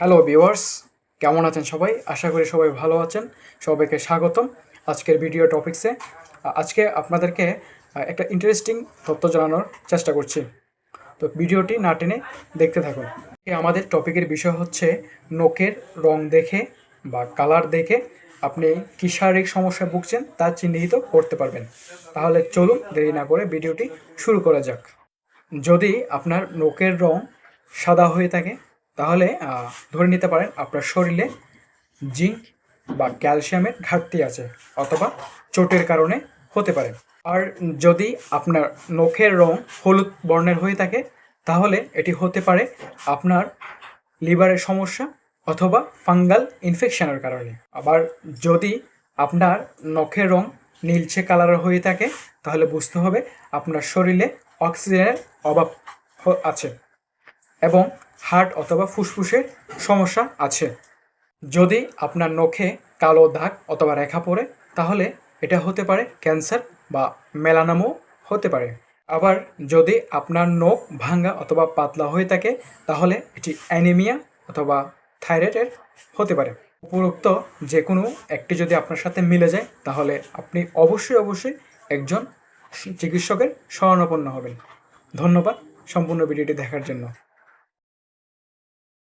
Hello viewers কেমন আছেন সবাই? আশা করি সবাই ভালো আছেন। সবাইকে স্বাগতম আজকের ভিডিও টপিক্সে আজকে আপনাদেরকে একটা ইন্টারেস্টিং তথ্য জানানোর চেষ্টা করছি। তো ভিডিওটি না টেনে দেখতে থাকুন। আমাদের টপিকের বিষয় হচ্ছে নখের রং দেখে বা কালার দেখে আপনি কী শারীরিক সমস্যায় ভুগছেন তা চিহ্নিত করতে পারবেন। তাহলে চলুন দেরি না করে ভিডিওটি শুরু করা যাক। যদি আপনার নখের রং সাদা হয়ে থাকে তাহলে ধরে নিতে পারেন আপনার শরীরে জিঙ্ক বা ক্যালসিয়ামের ঘাটতি আছে অথবা চোটের কারণে হতে পারে। আর যদি আপনার নখের রং হলুদ বর্ণের হয়ে থাকে, তাহলে এটি হতে পারে আপনার লিভারের সমস্যা অথবা ফাঙ্গাল ইনফেকশনের কারণে। আবার যদি আপনার নখের রং নীলচে কালারের হয়ে থাকে, তাহলে বুঝতে হবে আপনার শরীরে অক্সিজেনের অভাব আছে। এবং হার্ট অথবা ফুসফুসের সমস্যা আছে। যদি আপনার নখে কালো দাগ অথবা রেখা পড়ে, তাহলে এটা হতে পারে ক্যান্সার বা মেলানামও হতে পারে। আবার যদি আপনার নখ ভাঙ্গা অথবা পাতলা হয়ে থাকে, তাহলে এটি অ্যানিমিয়া অথবা থাইরয়েডের হতে পারে। উপরোক্ত যে কোনো একটি যদি আপনার সাথে মিলে যায়, তাহলে আপনি অবশ্যই অবশ্যই একজন চিকিৎসকের শরণাপন্ন হবেন। ধন্যবাদ সম্পূর্ণ ভিডিওটি দেখার জন্য।